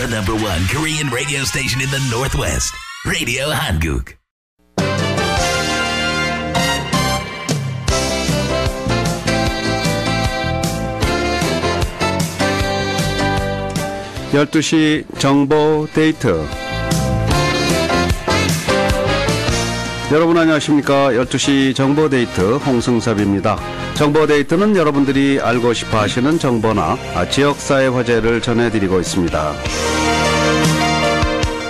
The number one Korean radio station in the Northwest, Radio Hanguk. 열두 시 정보 데이트 여러분 안녕하십니까 12시 정보 데이트 홍승섭입니다. 정보 데이트는 여러분들이 알고 싶어 하시는 정보나 지역사회 화제를 전해드리고 있습니다.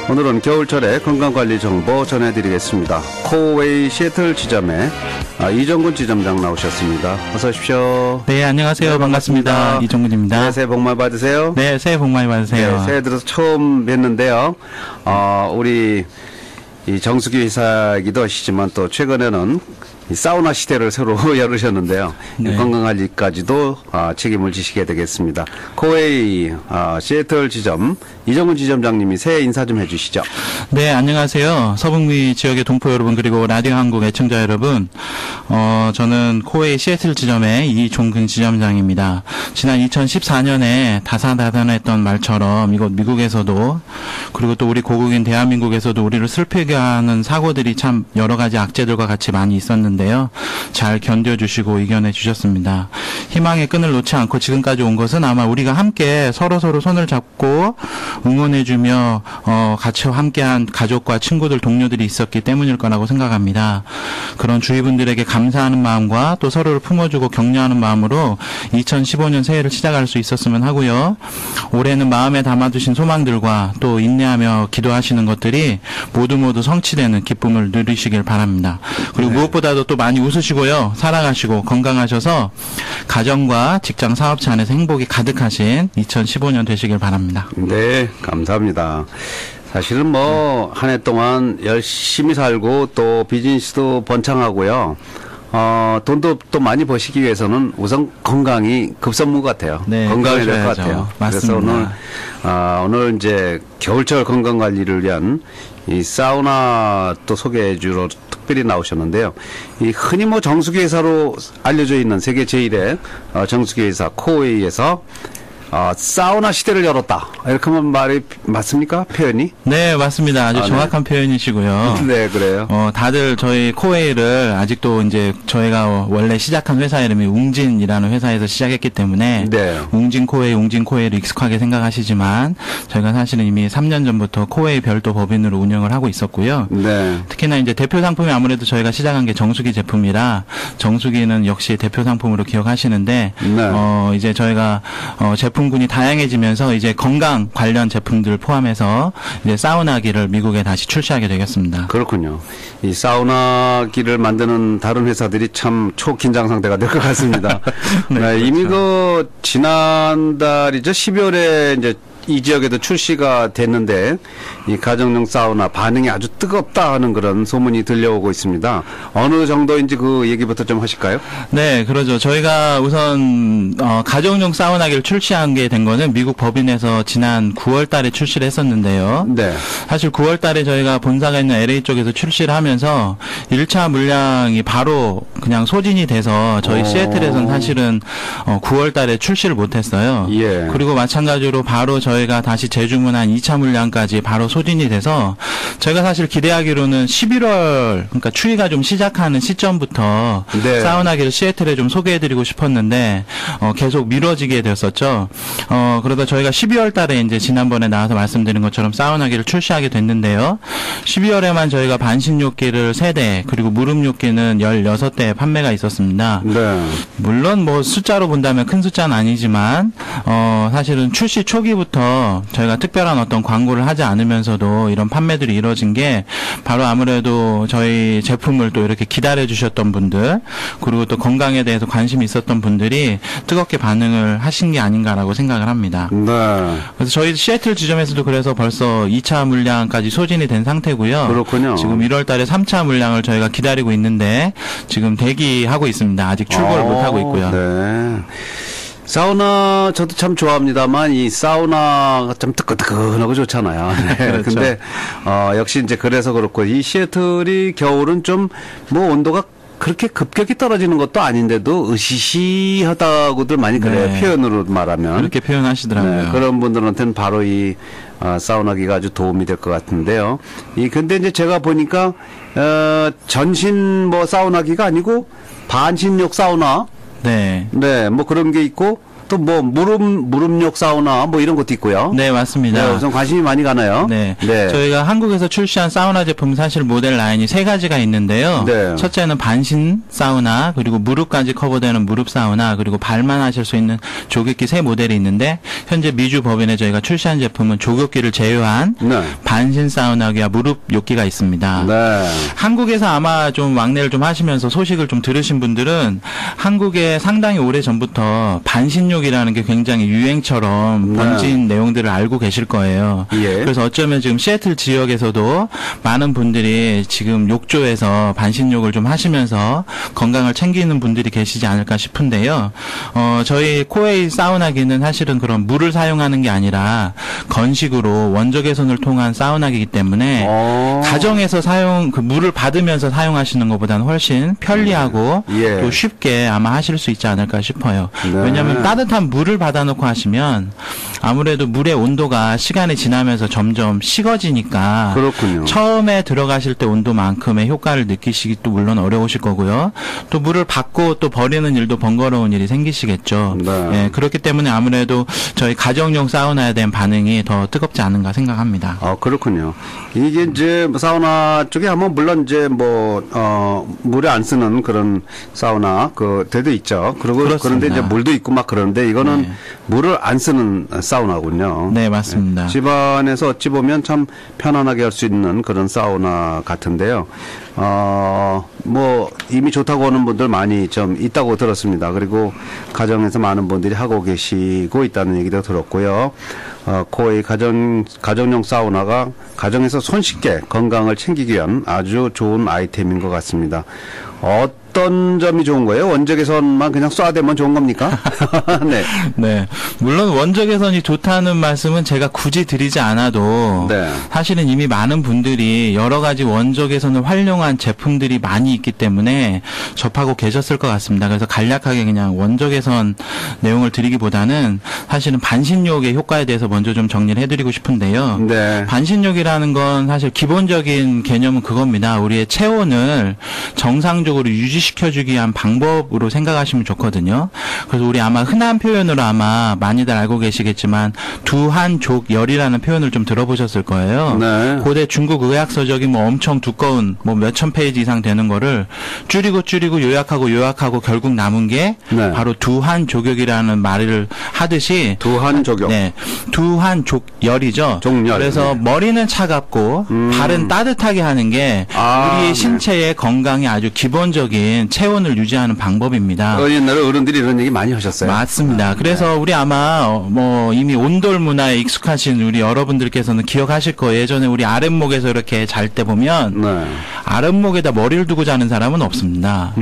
오늘은 겨울철의 건강관리 정보 전해드리겠습니다. 코웨이 시애틀 지점에 아, 이정근 지점장 나오셨습니다. 어서 오십시오. 네, 안녕하세요. 네, 반갑습니다. 반갑습니다. 이정근입니다. 네, 새해 복 많이 받으세요. 네, 새해 복 많이 받으세요. 네, 새해 들어서 처음 뵀는데요. 어, 우리 이 정수기 회사이기도 하시지만 또 최근에는 이 사우나 시대를 새로 열으셨는데요. 네. 건강관리까지도 아, 책임을 지시게 되겠습니다. 코웨이 아, 시애틀 지점 이정훈 지점장님이 새해 인사 좀 해주시죠. 네, 안녕하세요. 서북미 지역의 동포 여러분 그리고 라디오 한국 애청자 여러분. 어, 저는 코웨이 시애틀 지점의 이종근 지점장입니다. 지난 2014년에 다사다난했던 말처럼 이곳 미국에서도 그리고 또 우리 고국인 대한민국에서도 우리를 슬프게 하는 사고들이 참 여러 가지 악재들과 같이 많이 있었는데 요. 잘 견뎌주시고 이겨내 주셨습니다. 희망의 끈을 놓지 않고 지금까지 온 것은 아마 우리가 함께 서로 서로 손을 잡고 응원해주며 어, 같이 함께한 가족과 친구들 동료들이 있었기 때문일 거라고 생각합니다. 그런 주위 분들에게 감사하는 마음과 또 서로를 품어주고 격려하는 마음으로 2015년 새해를 시작할 수 있었으면 하고요. 올해는 마음에 담아두신 소망들과 또 인내하며 기도하시는 것들이 모두 모두 성취되는 기쁨을 누리시길 바랍니다. 그리고 무엇보다도 또 많이 웃으시고요. 살아가시고 건강하셔서 가정과 직장 사업체 안에서 행복이 가득하신 2015년 되시길 바랍니다. 네, 감사합니다. 사실은 뭐 한 해 동안 열심히 살고 또 비즈니스도 번창하고요. 어, 돈도 또 많이 버시기 위해서는 우선 건강이 급선무 같아요. 네, 건강해야 될 것. 같아요. 맞습니다. 그래서 오늘 아, 오늘 이제 겨울철 건강 관리를 위한 이 사우나 또 소개해 주러 특별히 나오셨는데요. 이 흔히 뭐 정수기 회사로 알려져 있는 세계 제1의 어, 정수기 회사 코웨이에서 어, 사우나 시대를 열었다. 이렇게 하면 말이 맞습니까? 표현이? 네, 맞습니다. 아주 아, 네. 정확한 표현이시고요. 네, 그래요. 어, 다들 저희 코웨이를 아직도 이제 저희가 원래 시작한 회사 이름이 웅진이라는 회사에서 시작했기 때문에 네. 웅진 코웨이, 웅진 코웨이를 익숙하게 생각하시지만 저희가 사실은 이미 3년 전부터 코웨이 별도 법인으로 운영을 하고 있었고요. 네. 특히나 이제 대표 상품이 아무래도 저희가 시작한 게 정수기 제품이라 정수기는 역시 대표 상품으로 기억하시는데 네. 어 이제 저희가 어 제품 군이 다양해지면서 이제 건강 관련 제품들 포함해서 이제 사우나기를 미국에 다시 출시하게 되겠습니다. 그렇군요. 이 사우나기를 만드는 다른 회사들이 참 초긴장 상태가 될 것 같습니다. 네, 네, 이미 그렇죠. 그 지난달이죠. 12월에 이제 이 지역에도 출시가 됐는데 이 가정용 사우나 반응이 아주 뜨겁다 하는 그런 소문이 들려오고 있습니다. 어느 정도인지 그 얘기부터 좀 하실까요? 네, 그러죠. 저희가 우선 어, 가정용 사우나기를 출시한 게 된 거는 미국 법인에서 지난 9월 달에 출시를 했었는데요. 네. 사실 9월 달에 저희가 본사가 있는 LA 쪽에서 출시를 하면서 1차 물량이 바로 그냥 소진이 돼서 저희 오. 시애틀에서는 사실은 어, 9월 달에 출시를 못 했어요. 예. 그리고 마찬가지로 바로 저희 가 다시 재주문한 2차 물량까지 바로 소진이 돼서 저희가 사실 기대하기로는 11월 그러니까 추위가 좀 시작하는 시점부터 네. 사우나기를 시애틀에 좀 소개해드리고 싶었는데 어, 계속 미뤄지게 됐었죠. 어, 그러다 저희가 12월 달에 이제 지난번에 나와서 말씀드린 것처럼 사우나기를 출시하게 됐는데요. 12월에만 저희가 반신욕기를 3대 그리고 무릎욕기는 16대 판매가 있었습니다. 네. 물론 뭐 숫자로 본다면 큰 숫자는 아니지만 어 사실은 출시 초기부터 저희가 특별한 어떤 광고를 하지 않으면서도 이런 판매들이 이루어진 게 바로 아무래도 저희 제품을 또 이렇게 기다려 주셨던 분들 그리고 또 건강에 대해서 관심이 있었던 분들이 뜨겁게 반응을 하신 게 아닌가라고 생각을 합니다. 네. 그래서 저희 시애틀 지점에서도 그래서 벌써 2차 물량까지 소진이 된 상태고요. 그렇군요. 지금 1월 달에 3차 물량을 저희가 기다리고 있는데 지금 대기하고 있습니다. 아직 출고를 어, 못 하고 있고요. 네. 사우나 저도 참 좋아합니다만 이 사우나가 좀 뜨끈뜨끈하고 좋잖아요. 네. 그렇죠. 근데 어 역시 이제 그래서 그렇고 이 시애틀이 겨울은 좀 뭐 온도가 그렇게 급격히 떨어지는 것도 아닌데도 으시시하다고들 많이 그래요. 네. 표현으로 말하면. 그렇게 표현하시더라고요. 네, 그런 분들한테는 바로 이 어, 사우나기가 아주 도움이 될 것 같은데요. 이 근데 이제 제가 보니까 어, 전신 뭐 사우나기가 아니고 반신욕 사우나, 네. 네, 뭐 그런 게 있고 또 뭐 무릎 무릎욕 사우나 뭐 이런 것도 있고요. 네, 맞습니다. 네, 우선 관심이 많이 가나요? 네. 네. 저희가 한국에서 출시한 사우나 제품 사실 모델 라인이 세 가지가 있는데요. 네. 첫째는 반신 사우나, 그리고 무릎까지 커버되는 무릎 사우나, 그리고 발만 하실 수 있는 조격기 세 모델이 있는데 현재 미주 법인에 저희가 출시한 제품은 조격기를 제외한 네. 반신 사우나기와 무릎 욕기가 있습니다. 네. 한국에서 아마 좀 왕래를 좀 하시면서 소식을 좀 들으신 분들은 한국에 상당히 오래 전부터 반신욕 이라는 게 굉장히 유행처럼 네. 번진 내용들을 알고 계실 거예요. 예. 그래서 어쩌면 지금 시애틀 지역에서도 많은 분들이 지금 욕조에서 반신욕을 좀 하시면서 건강을 챙기는 분들이 계시지 않을까 싶은데요. 어, 저희 코웨이 사우나기는 사실은 그런 물을 사용하는 게 아니라 건식으로 원적 개선을 통한 사우나기이기 때문에 어. 가정에서 사용 그 물을 받으면서 사용하시는 것보다는 훨씬 편리하고 예. 또 쉽게 아마 하실 수 있지 않을까 싶어요. 네. 왜냐하면 따뜻 한 물을 받아놓고 하시면 아무래도 물의 온도가 시간이 지나면서 점점 식어지니까 그렇군요. 처음에 들어가실 때 온도만큼의 효과를 느끼시기 또 물론 어려우실 거고요. 또 물을 받고 또 버리는 일도 번거로운 일이 생기시겠죠. 네. 예, 그렇기 때문에 아무래도 저희 가정용 사우나에 대한 반응이 더 뜨겁지 않은가 생각합니다. 아, 그렇군요. 이게 이제 사우나 쪽에 하면 물론 이제 뭐, 어, 물에 안 쓰는 그런 사우나, 그, 데도 있죠. 그리고 그렇습니다. 그런데 이제 물도 있고 막 그런데 이거는 네. 물을 안 쓰는 사우나군요. 네, 맞습니다. 집안에서 어찌 보면 참 편안하게 할 수 있는 그런 사우나 같은데요. 어, 뭐, 이미 좋다고 하는 분들 많이 좀 있다고 들었습니다. 그리고 가정에서 많은 분들이 하고 계시고 있다는 얘기도 들었고요. 어, 코웨이 가정, 가정용 사우나가 가정에서 손쉽게 건강을 챙기기 위한 아주 좋은 아이템인 것 같습니다. 어떤 점이 좋은 거예요? 원적외선만 그냥 쏴대면 좋은 겁니까? 네. 네. 물론 원적외선이 좋다는 말씀은 제가 굳이 드리지 않아도 네. 사실은 이미 많은 분들이 여러 가지 원적외선을 활용 한 제품들이 많이 있기 때문에 접하고 계셨을 것 같습니다. 그래서 간략하게 그냥 원적외선 내용을 드리기보다는 사실은 반신욕의 효과에 대해서 먼저 좀 정리를 해드리고 싶은데요. 네. 반신욕이라는 건 사실 기본적인 개념은 그겁니다. 우리의 체온을 정상적으로 유지시켜주기 위한 방법으로 생각하시면 좋거든요. 그래서 우리 아마 흔한 표현으로 아마 많이들 알고 계시겠지만 두한족 열이라는 표현을 좀 들어보셨을 거예요. 네. 고대 중국 의학서적이 뭐 엄청 두꺼운 뭐 몇천 페이지 이상 되는 거를 줄이고 줄이고 요약하고 요약하고 결국 남은 게 네. 바로 두한족역이라는 말을 하듯이 두한 적용. 네. 두한 족열이죠. 족열, 그래서 네. 머리는 차갑고 음. 발은 따뜻하게 하는 게 아, 우리의 네. 신체의 건강에 아주 기본적인 체온을 유지하는 방법입니다. 어, 옛날에 어른들이 이런 얘기 많이 하셨어요. 맞습니다. 그래서 네. 우리 아마 어, 뭐 이미 온돌 문화에 익숙하신 우리 여러분들께서는 기억하실 거예요. 예전에 우리 아랫목에서 이렇게 잘 때 보면 네. 아랫목에다 머리를 두고 자는 사람은 없습니다.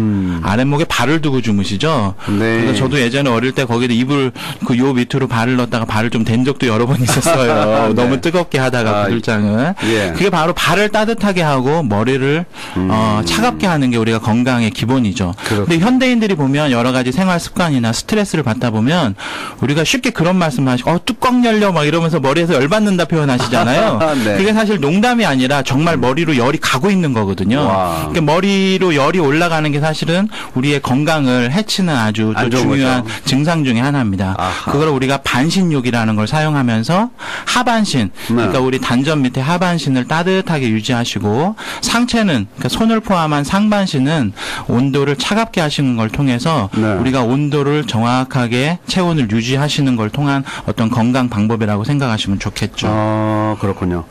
아랫목에 발을 두고 주무시죠. 음. 네. 그래서 저도 예전에 어릴 때 거기다 이불 그 요 밑으로 발을 넣었다가 발을 좀 댄 적도 여러 번 있었어요. 네. 너무 뜨겁게 하다가 아, 구들장은. 예. 그게 바로 발을 따뜻하게 하고 머리를 어, 차갑게 하는 게 우리가 건강의 기본이죠. 음. 그렇군요. 근데 현대인들이 보면 여러 가지 생활 습관이나 스트레스를 받다 보면 우리가 쉽게 그런 말씀하시고 어 뚜껑 열려 막 이러면서 머리에서 열 받는다 표현하시잖아요. 네. 그게 사실 농담이 아니라 정말 머리로 열이 가고 있는 거거든요. 와. 그러니까 머리로 열이 올라가는 게 사실은 우리의 건강을 해치는 아주 중요한 거죠. 증상 중에 하나입니다. 아하. 그걸 우리가 반신욕이라는 걸 사용하면서 하반신, 네. 그러니까 우리 단전 밑에 하반신을 따뜻하게 유지하시고 상체는 그러니까 손을 포함한 상반신은 온도를 차갑게 하시는 걸 통해서 네. 우리가 온도를 정확하게 체온을 유지하시는 걸 통한 어떤 건강 방법이라고 생각하시면 좋겠죠. 어, 그렇군요.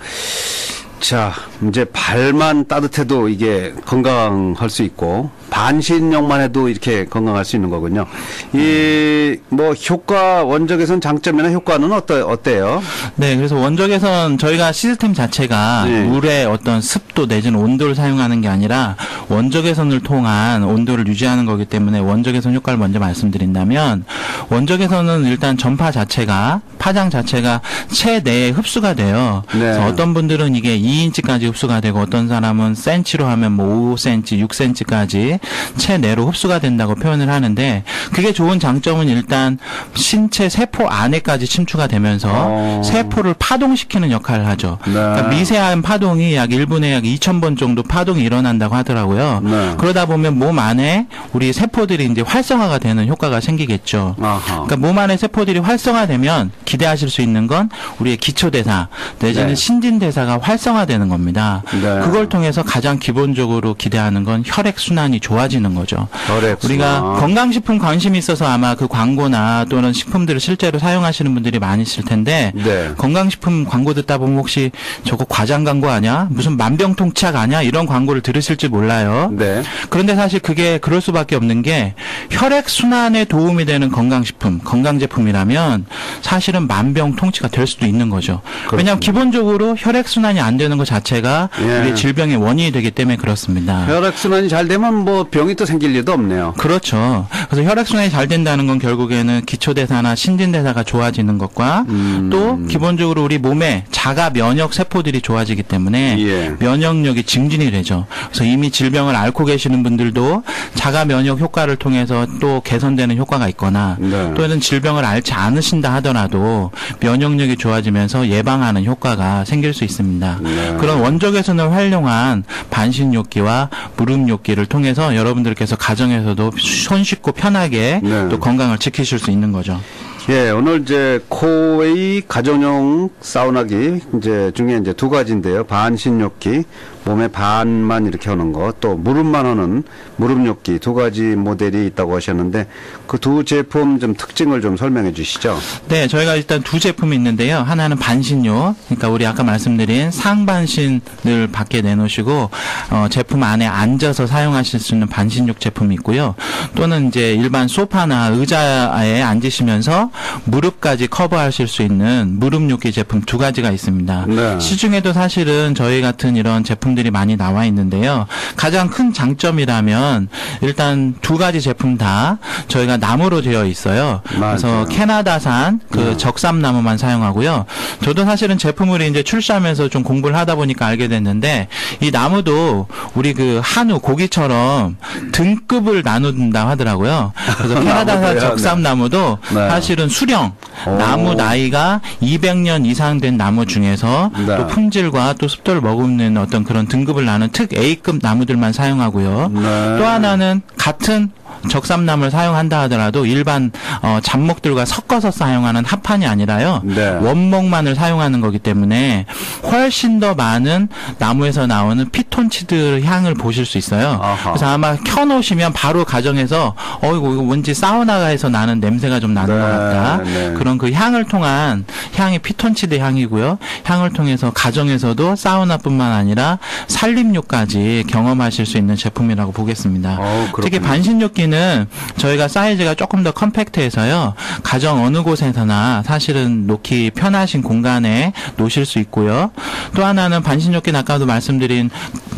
자, 이제 발만 따뜻해도 이게 건강할 수 있고, 반신욕만 해도 이렇게 건강할 수 있는 거군요. 이, 뭐, 효과, 원적에선 장점이나 효과는 어떠, 어때요? 네, 그래서 원적에선 저희가 시스템 자체가 네. 물의 어떤 습도 내지는 온도를 사용하는 게 아니라 원적외선을 통한 온도를 유지하는 거기 때문에 원적외선 효과를 먼저 말씀드린다면 원적외선은 일단 전파 자체가 파장 자체가 체내에 흡수가 돼요. 네. 그래서 어떤 분들은 이게 2인치까지 흡수가 되고 어떤 사람은 센치로 하면 뭐 5cm, 6cm까지 체내로 흡수가 된다고 표현을 하는데 그게 좋은 장점은 일단 신체 세포 안에까지 침투가 되면서 어. 세포를 파동시키는 역할을 하죠. 네. 그러니까 미세한 파동이 약 1분에 약 2,000번 정도 파동이 일어난다고 하더라고요. 네. 그러다 보면 몸 안에 우리 세포들이 이제 활성화가 되는 효과가 생기겠죠. 아하. 그러니까 몸 안에 세포들이 활성화되면 기대하실 수 있는 건 우리의 기초 대사 내지는 네. 신진 대사가 활성화 되는 겁니다. 네. 그걸 통해서 가장 기본적으로 기대하는 건 혈액 순환이 좋아지는 거죠. 혈액 우리가. 건강식품 관심이 있어서 아마 그 광고나 또는 식품들을 실제로 사용하시는 분들이 많이 있을 텐데 네. 건강식품 광고 듣다 보면 혹시 저거 과장 광고 아니야? 무슨 만병통치약 아니야? 이런 광고를 들으실지 몰라요. 네. 그런데 사실 그게 그럴 수밖에 없는 게 혈액 순환에 도움이 되는 건강식품, 건강제품이라면 사실은 만병통치가 될 수도 있는 거죠. 왜냐하면 기본적으로 혈액 순환이 안 되는 것 자체가 예. 우리 질병의 원인이 되기 때문에 그렇습니다. 혈액 순환이 잘 되면 뭐 병이 또 생길 일도 없네요. 그렇죠. 그래서 혈액 순환이 잘 된다는 건 결국에는 기초 대사나 신진 대사가 좋아지는 것과 음. 또 기본적으로 우리 몸에 자가 면역 세포들이 좋아지기 때문에 예. 면역력이 증진이 되죠. 그래서 이미 질병을 앓고 계시는 분들도 자가 면역 효과를 통해서 또 개선되는 효과가 있거나 네. 또는 질병을 앓지 않으신다 하더라도 면역력이 좋아지면서 예방하는 효과가 생길 수 있습니다. 네. 그런 원적 개선을 활용한 반신욕기와 무릎욕기를 통해서 여러분들께서 가정에서도 손쉽고 편하게 네. 또 건강을 지키실 수 있는 거죠. 예, 오늘 이제 코웨이 가정용 사우나기 이제 중에 이제 두 가지인데요. 반신욕기, 몸에 반만 이렇게 하는 거, 또 무릎만 하는 무릎욕기 두 가지 모델이 있다고 하셨는데 그 두 제품 좀 특징을 좀 설명해 주시죠. 네, 저희가 일단 두 제품이 있는데요. 하나는 반신욕, 그러니까 우리 아까 말씀드린 상반신을 밖에 내놓으시고 어, 제품 안에 앉아서 사용하실 수 있는 반신욕 제품이 있고요. 또는 이제 일반 소파나 의자에 앉으시면서 무릎까지 커버하실 수 있는 무릎욕기 제품 두 가지가 있습니다. 네. 시중에도 사실은 저희 같은 이런 제품들이 많이 나와 있는데요. 가장 큰 장점이라면 일단 두 가지 제품 다 저희가 나무로 되어 있어요. 그래서 맞아요. 캐나다산 그 네. 적삼나무만 사용하고요. 저도 사실은 제품을 이제 출시하면서 좀 공부를 하다 보니까 알게 됐는데 이 나무도 우리 그 한우 고기처럼 등급을 나눈다 하더라고요. 그래서 캐나다산 나무도요? 적삼나무도 네. 사실은 수령 오. 나무 나이가 200년 이상 된 나무 중에서 네. 또 품질과 또 습도를 머금는 어떤 그런 등급을 나눈 특 A급 나무들만 사용하고요. 네. 또 하나는 같은 적삼나무를 사용한다 하더라도 일반 어, 잡목들과 섞어서 사용하는 합판이 아니라요. 네. 원목만을 사용하는 거기 때문에 훨씬 더 많은 나무에서 나오는 피톤치드 향을 보실 수 있어요. 아하. 그래서 아마 켜놓으시면 바로 가정에서 어이구 이거 뭔지 사우나가에서 나는 냄새가 좀 나는 네, 것 같다. 네. 그런 그 향을 통한 향이 피톤치드 향이고요. 향을 통해서 가정에서도 사우나뿐만 아니라 산림욕까지 경험하실 수 있는 제품이라고 보겠습니다. 그렇군요. 특히 반신욕기는 저희가 사이즈가 조금 더 컴팩트해서요. 가정 어느 곳에서나 사실은 놓기 편하신 공간에 놓으실 수 있고요. 또 하나는 반신욕기는 아까도 말씀드린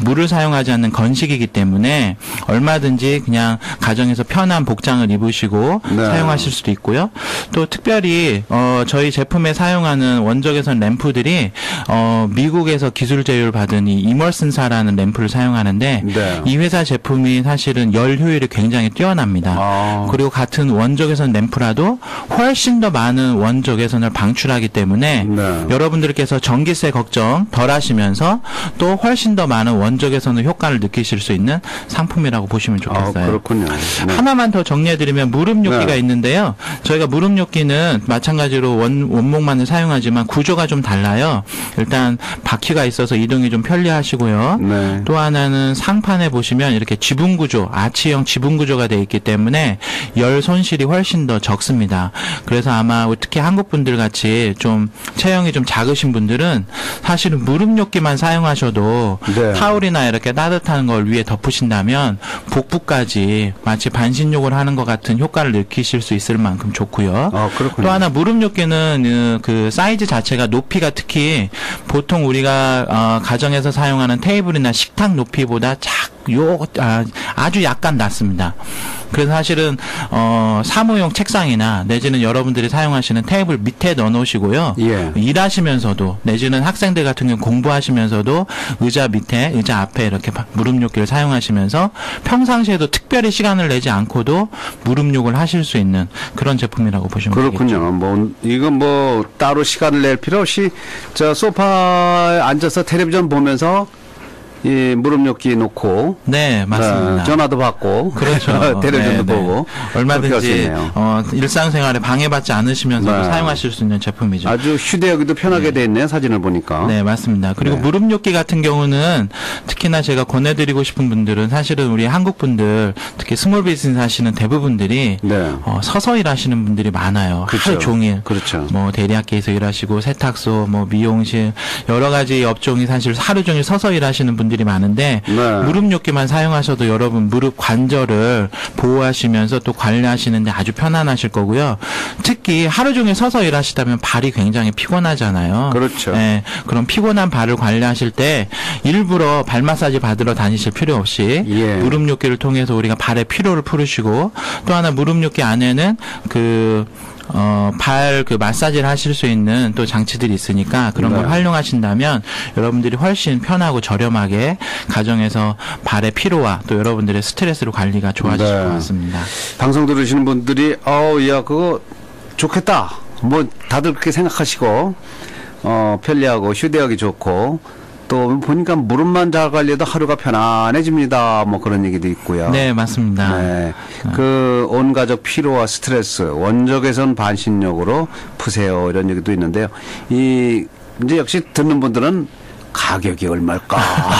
물을 사용하지 않는 건식이기 때문에 얼마든지 그냥 가정에서 편한 복장을 입으시고 네. 사용하실 수도 있고요. 또 특별히 어 저희 제품에 사용하는 원적외선 램프들이 어 미국에서 기술 제휴를 받은 이 이멀슨사라는 램프를 사용하는데 네. 이 회사 제품이 사실은 열 효율이 굉장히 뛰어납니다. 아. 그리고 같은 원적외선 램프라도 훨씬 더 많은 원적외선을 방출하기 때문에 네. 여러분들께서 전기세 걱정 덜 하시면서 또 훨씬 더 많은 원적외선의 효과를 느끼실 수 있는 상품이라고 보시면 아, 좋겠어요. 그렇군요. 네. 하나만 더 정리해드리면 무릎욕기가 네. 있는데요. 저희가 무릎욕기는 마찬가지로 원, 원목만을 사용하지만 구조가 좀 달라요. 일단 바퀴가 있어서 이동이 좀 편리하시고요. 네. 또 하나는 상판에 보시면 이렇게 지붕 구조, 아치형 지붕 구조가 되어 있기 때문에 열 손실이 훨씬 더 적습니다. 그래서 아마 특히 한국 분들 같이 좀 체형이 좀 작으신 분들은 사실은 무릎 욕기만 사용하셔도 네. 타올이나 이렇게 따뜻한 걸 위에 덮으신다면 복부까지 마치 반신욕을 하는 것 같은 효과를 느끼실 수 있을 만큼 좋고요. 아, 그렇군요. 또 하나 무릎 욕기는 그, 그 사이즈 자체가 높이가 특히 보통 우리가 어, 가정에서 사용하는 테이블이나 식탁 높이보다 작요 아, 아주 약간 낮습니다. 그래서 사실은 어 사무용 책상이나 내지는 여러분들이 사용하시는 테이블 밑에 넣어 놓으시고요. 예. 일하시면서도 내지는 학생들 같은 경우 공부하시면서도 의자 밑에 의자 앞에 이렇게 바- 무릎 욕기를 사용하시면서 평상시에도 특별히 시간을 내지 않고도 무릎 욕을 하실 수 있는 그런 제품이라고 보시면 되겠죠. 그렇군요. 뭐 이건 뭐 따로 시간을 낼 필요 없이 저 소파에 앉아서 텔레비전 보면서 이 무릎욕기 놓고 네, 맞습니다. 어, 전화도 받고 그렇죠. 텔레비전도 네, 네. 보고 얼마든지. 어, 일상생활에 방해받지 않으시면서도 네. 사용하실 수 있는 제품이죠. 아주 휴대하기도 편하게 돼 있네요. 사진을 보니까. 네, 맞습니다. 그리고 네. 무릎욕기 같은 경우는 특히나 제가 권해드리고 싶은 분들은 사실은 우리 한국 분들 특히 스몰 비즈니스 하시는 대부분들이 네. 어, 서서 일하시는 분들이 많아요. 그렇죠. 하루 종일. 그렇죠. 뭐 대리학교에서 일하시고 세탁소, 뭐 미용실 여러 가지 업종이 사실 하루 종일 서서 일하시는 분들 이 많은데 네. 무릎 욕기만 사용하셔도 여러분 무릎 관절을 보호하시면서 또 관리하시는데 아주 편안하실 거고요. 특히 하루 종일 서서 일하시다면 발이 굉장히 피곤하잖아요. 그렇죠. 네, 그럼 피곤한 발을 관리하실 때 일부러 발 마사지 받으러 다니실 필요 없이 예. 무릎 욕기를 통해서 우리가 발의 피로를 풀으시고 또 하나 무릎 욕기 안에는 그 어, 발 그 마사지를 하실 수 있는 또 장치들이 있으니까 그런 걸 네. 활용하신다면 여러분들이 훨씬 편하고 저렴하게 가정에서 발의 피로와 또 여러분들의 스트레스로 관리가 좋아지실 네. 것 같습니다. 방송 들으시는 분들이 어우 야 그거 좋겠다. 뭐 다들 그렇게 생각하시고 어 편리하고 휴대하기 좋고 또 보니까 무릎만 잘 관리해도 하루가 편안해집니다. 뭐 그런 얘기도 있고요. 네, 맞습니다. 네. 그온 가족 피로와 스트레스 원적에선 반신욕으로 푸세요 이런 얘기도 있는데요. 이 이제 역시 듣는 분들은 가격이 얼마일까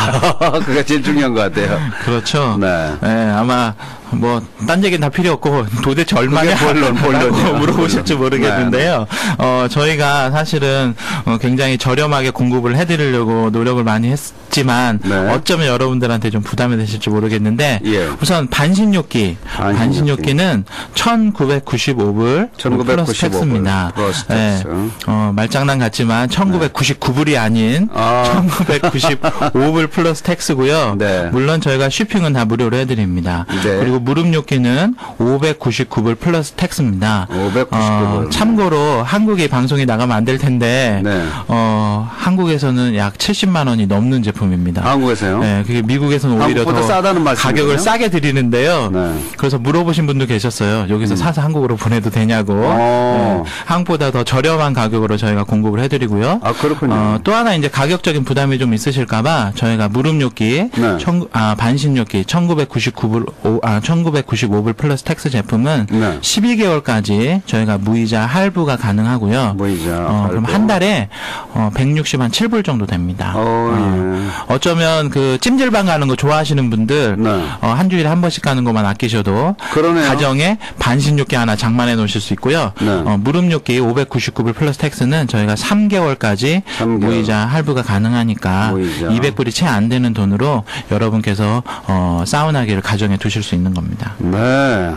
그게 제일 중요한 것 같아요. 그렇죠. 네. 아마 뭐 딴 얘기는 다 필요 없고 도대체 얼마냐 본론, 본론이에요. 라고 물어보실지 본론. 모르겠는데요. 어 저희가 사실은 어, 굉장히 저렴하게 공급을 해드리려고 노력을 많이 했지만 네. 어쩌면 여러분들한테 좀 부담이 되실지 모르겠는데 예. 우선 반신욕기 반신욕기. 반신욕기는 1,995불 1995 플러스 텍스입니다. 플러스 예. 텍스. 어, 말장난 같지만 1,999불이 아닌 아. 1,995불 플러스 텍스고요. 네. 물론 저희가 쇼핑은 다 무료로 해드립니다. 네. 그리고 무릎욕기는 599불 플러스 텍스입니다. 599 어, 불. 참고로 한국에 방송이 나가면 안 될 텐데 네. 어, 한국에서는 약 70만 원이 넘는 제품입니다. 한국에서요? 네, 그게 미국에서는 오히려 더 싸다는. 가격을 싸게 드리는데요. 네. 음. 그래서 물어보신 분도 계셨어요. 여기서 사서 한국으로 보내도 되냐고. 어. 네, 한국보다 더 저렴한 가격으로 저희가 공급을 해드리고요. 아, 그렇군요. 어, 또 하나 이제 가격적인 부담이 좀 있으실까봐 저희가 무릎욕기, 네. 천, 아, 반신욕기 1999불, 오, 아, 1995불 플러스 텍스 제품은 네. 12개월까지 저희가 무이자 할부가 가능하고요. 무이자 어, 그럼 할부. 한 달에 어, 160, 한 7불 정도 됩니다. 어, 예. 어쩌면 그 찜질방 가는 거 좋아하시는 분들 네. 어, 한 주일에 한 번씩 가는 것만 아끼셔도 그러네요. 가정에 반신욕기 하나 장만해 놓으실 수 있고요. 네. 어, 무릎욕기 599불 플러스 텍스는 저희가 3개월까지 3개월. 무이자 할부가 가능하니까 무이자. 200불이 채 안 되는 돈으로 여러분께서 어, 사우나기를 가정에 두실 수 있는 겁니다. 네.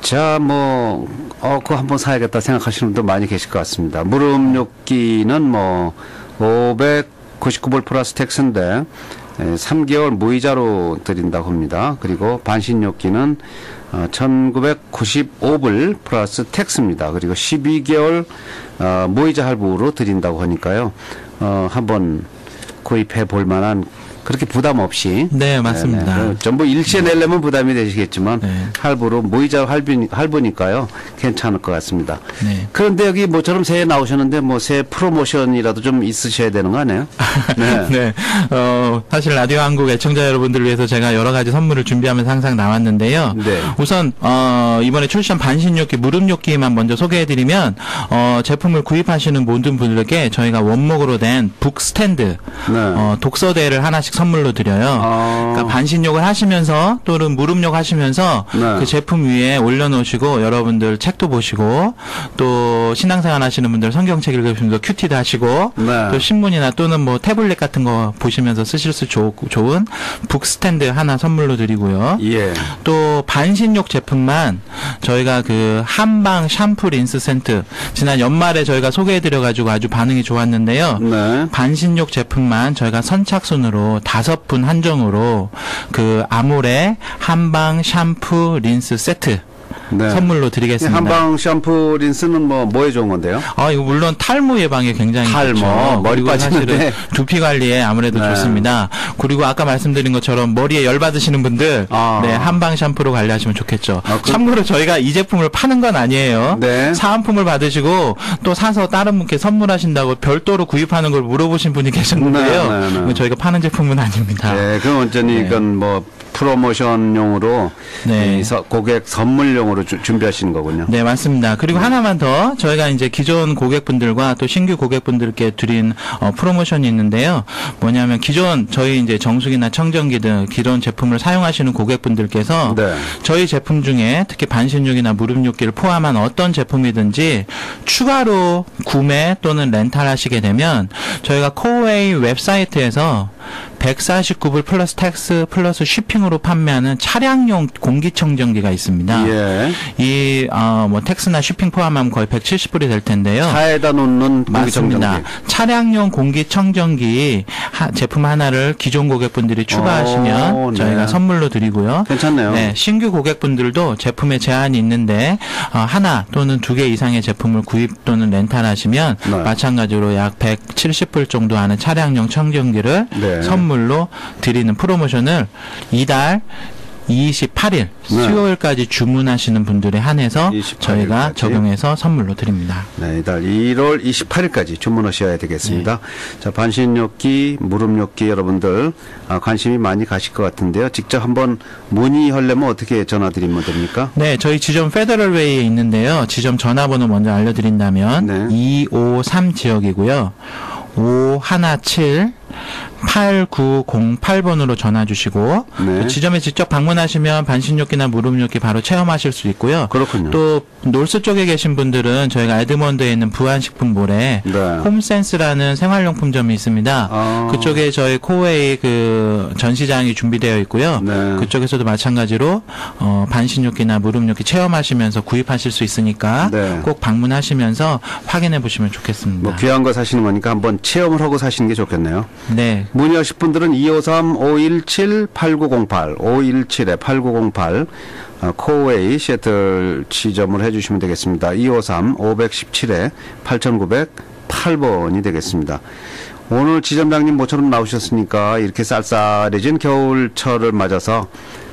자, 뭐, 어, 그거 한번 사야겠다 생각하시는 분도 많이 계실 것 같습니다. 무릎욕기는 뭐, 599불 플러스 텍스인데, 에, 3개월 무이자로 드린다고 합니다. 그리고 반신욕기는 어, 1995불 플러스 텍스입니다. 그리고 12개월 어, 무이자 할부로 드린다고 하니까요. 어, 한번 구입해 볼 만한 그렇게 부담 없이 네, 맞습니다. 네, 네. 전부 일시에 내려면 부담이 되시겠지만 네. 할부로 무이자 할부, 할부니까요 괜찮을 것 같습니다. 네. 그런데 여기 모처럼 새해 나오셨는데 뭐 새 프로모션이라도 좀 있으셔야 되는 거 아니에요? 네. 네. 어, 사실 라디오 한국 애청자 여러분들을 위해서 제가 여러 가지 선물을 준비하면서 항상 나왔는데요. 네. 우선, 어, 이번에 출시한 반신욕기, 무릎욕기만 먼저 소개해드리면, 어, 제품을 구입하시는 모든 분들에게 저희가 원목으로 된 북 스탠드, 네. 어, 독서대를 하나씩 선물로 드려요. 아. 그러니까 반신욕을 하시면서 또는 무릎욕 하시면서 네. 그 제품 위에 올려놓으시고 여러분들 책도 보시고 또 신앙생활 하시는 분들 성경책 읽으시면서 큐티도 하시고 네. 또 신문이나 또는 뭐 태블릿 같은 거 보시면서 쓰실 수 좋, 좋은 북 스탠드 하나 선물로 드리고요. 예. 또 반신욕 제품만 저희가 그 한방 샴푸 린스 센트 지난 연말에 저희가 소개해드려 가지고 아주 반응이 좋았는데요. 네. 반신욕 제품만 저희가 선착순으로 다섯 분 한정으로 그 아모레 한방 샴푸 린스 세트 네. 선물로 드리겠습니다. 한방 샴푸 린스는 뭐 뭐에 좋은 건데요? 아, 이거 물론 탈모 예방에 굉장히 탈모, 좋죠. 머리 빠지는데. 사실은 두피 관리에 아무래도 네. 좋습니다. 그리고 아까 말씀드린 것처럼 머리에 열 받으시는 분들 아. 네, 한방 샴푸로 관리하시면 좋겠죠. 아, 그- 참고로 저희가 이 제품을 파는 건 아니에요. 네. 사은품을 받으시고 또 사서 다른 분께 선물하신다고 별도로 구입하는 걸 물어보신 분이 계셨는데요. 네, 네, 네. 저희가 파는 제품은 아닙니다. 네, 완전히 네. 이건 뭐 프로모션용으로 네. 고객 선물용으로 주- 준비하시는 거군요. 네, 맞습니다. 그리고 하나만 더 저희가 이제 기존 고객분들과 또 신규 고객분들께 드린 어, 프로모션이 있는데요. 뭐냐면 기존 저희 이제 정수기나 청정기 등 기존 제품을 사용하시는 고객분들께서 네. 저희 제품 중에 특히 반신욕이나 무릎욕기를 포함한 어떤 제품이든지 추가로 구매 또는 렌탈하시게 되면 저희가 코웨이 웹사이트에서 149불 플러스 텍스 플러스 쉬핑으로 판매하는 차량용 공기청정기가 있습니다. 예. 이, 어, 뭐, 텍스나 쉬핑 포함하면 거의 170불이 될 텐데요. 차에다 놓는 맞습니다. 공기청정기. 차량용 공기청정기 하- 제품 하나를 기존 고객분들이 추가하시면 오, 네. 저희가 선물로 드리고요. 괜찮네요. 네, 신규 고객분들도 제품에 제한이 있는데 어, 하나 또는 두 개 이상의 제품을 구입 또는 렌탈하시면 네. 마찬가지로 약 170불 정도 하는 차량용 청정기를 네. 선물로 드리는 프로모션을 이달 28일 네. 수요일까지 주문하시는 분들에 한해서 28일 저희가. 적용해서 선물로 드립니다. 네, 이달 1월 28일까지 주문하셔야 되겠습니다. 자, 반신욕기, 무릎욕기 여러분들 아, 관심이 많이 가실 것 같은데요. 직접 한번 문의하려면 어떻게 전화드리면 됩니까? 네, 저희 지점 페더럴웨이에 있는데요. 지점 전화번호 먼저 알려드린다면 네. 253 지역이고요. 517 8908번으로 전화 주시고 네. 또 지점에 직접 방문하시면 반신욕기나 무릎욕기 바로 체험하실 수 있고요. 그렇군요. 또 놀스 쪽에 계신 분들은 저희가 에드먼드에 있는 부안식품몰에 네. 홈센스라는 생활용품점이 있습니다. 아. 그쪽에 저희 코웨이 그 전시장이 준비되어 있고요. 네. 그쪽에서도 마찬가지로 어, 반신욕기나 무릎욕기 체험하시면서 구입하실 수 있으니까 네. 꼭 방문하시면서 확인해 보시면 좋겠습니다. 뭐 귀한 거 사시는 거니까 한번 체험을 하고 사시는 게 좋겠네요. 네. 문의하실 분들은 253-517-8908, 517-8908, 어, 코웨이 시애틀 지점을 해주시면 되겠습니다. 253-517-8908번이 되겠습니다. 오늘 지점장님 모처럼 나오셨으니까 이렇게 쌀쌀해진 겨울철을 맞아서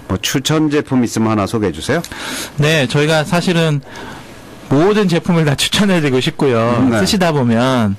뭐 추천 제품 있으면 하나 소개해 주세요. 네, 저희가 사실은 모든 제품을 다 추천해드리고 싶고요. 네. 쓰시다 보면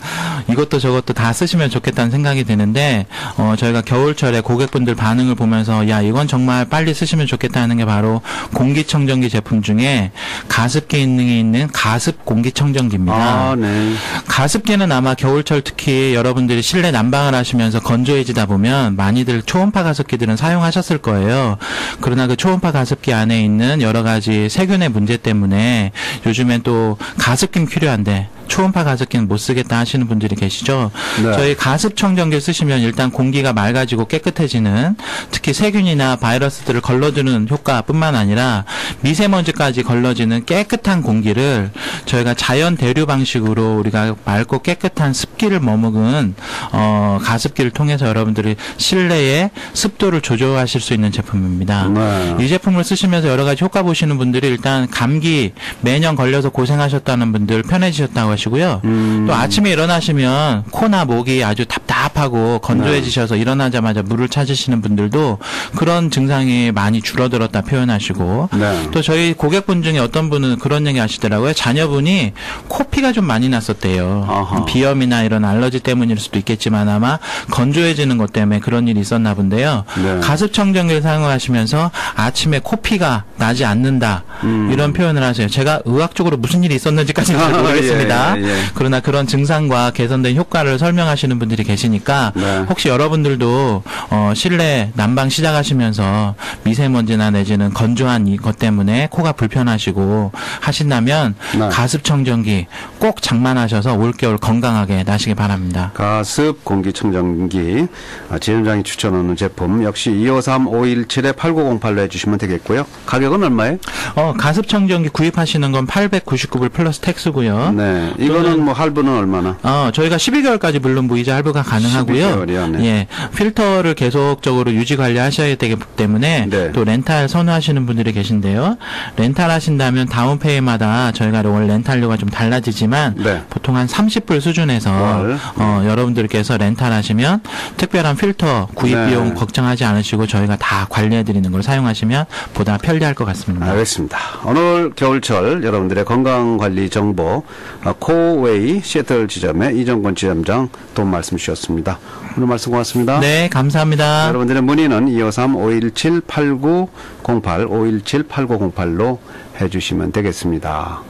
이것도 저것도 다 쓰시면 좋겠다는 생각이 드는데 어, 저희가 겨울철에 고객분들 반응을 보면서 야 이건 정말 빨리 쓰시면 좋겠다는 게 바로 공기청정기 제품 중에 가습 기능이 있는 가습 공기청정기입니다. 아, 네. 가습기는 아마 겨울철 특히 여러분들이 실내 난방을 하시면서 건조해지다 보면 많이들 초음파 가습기들은 사용하셨을 거예요. 그러나 그 초음파 가습기 안에 있는 여러 가지 세균의 문제 때문에 요즘엔 또 가습기는 필요한데 초음파 가습기는 못 쓰겠다 하시는 분들이 계시죠. 네. 저희 가습 청정기 쓰시면 일단 공기가 맑아지고 깨끗해지는 특히 세균이나 바이러스들을 걸러주는 효과뿐만 아니라 미세먼지까지 걸러지는 깨끗한 공기를 저희가 자연 대류 방식으로 우리가 맑고 깨끗한 습기를 머금은 어, 가습기를 통해서 여러분들이 실내의 습도를 조절하실 수 있는 제품입니다. 네. 이 제품을 쓰시면서 여러 가지 효과 보시는 분들이 일단 감기 매년 걸려서 고생하셨다는 분들 편해지셨다고 하시 고요. 음. 또 아침에 일어나시면 코나 목이 아주 답답하고 건조해지셔서 일어나자마자 물을 찾으시는 분들도 그런 증상이 많이 줄어들었다 표현하시고 네. 또 저희 고객분 중에 어떤 분은 그런 얘기 하시더라고요. 자녀분이 코피가 좀 많이 났었대요. 아하. 비염이나 이런 알러지 때문일 수도 있겠지만 아마 건조해지는 것 때문에 그런 일이 있었나 본데요. 네. 가습 청정기를 사용하시면서 아침에 코피가 나지 않는다 음. 이런 표현을 하세요. 제가 의학적으로 무슨 일이 있었는지까지는 잘 아, 모르겠습니다. 예, 예, 예. 그러나 그런 증상과 개선된 효과를 설명하시는 분들이 계시니까 네. 혹시 여러분들도 어, 실내 난방 시작하시면서 미세먼지나 내지는 건조한 이것 때문에 코가 불편하시고 하신다면 네. 가습 청정기 꼭 장만하셔서 올겨울 건강하게 나시기 바랍니다. 가습 공기청정기 아, 지점장이 추천하는 제품 역시 253-517-8908로 해주시면 되겠고요. 가격은 얼마예요? 어, 가습 청정기 구입하시는 건 899불 플러스 텍스고요. 네. 이거는 뭐 할부는 얼마나? 어, 저희가 12개월까지 물론 무이자 할부가 가능하고요. 12개월이요? 네. 예. 필터를 계속적으로 유지 관리하셔야 되기 때문에 네. 또 렌탈 선호하시는 분들이 계신데요. 렌탈 하신다면 다운 페이마다 저희가 월 렌탈료가 좀 달라지지만 네. 보통 한 30불 수준에서 월. 어, 여러분들께서 렌탈 하시면 특별한 필터 구입 네. 비용 걱정하지 않으시고 저희가 다 관리해 드리는 걸 사용하시면 보다 편리할 것 같습니다. 알겠습니다. 오늘 겨울철 여러분들의 건강 관리 정보 어, 코웨이 시애틀 지점의 이정권 지점장 도움 말씀 주셨습니다. 오늘 말씀 고맙습니다. 네, 감사합니다. 여러분들의 문의는 253-517-8908, 517-8908로 해주시면 되겠습니다.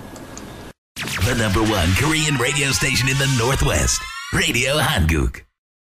The number one Korean radio station in the Northwest. Radio Hanguk.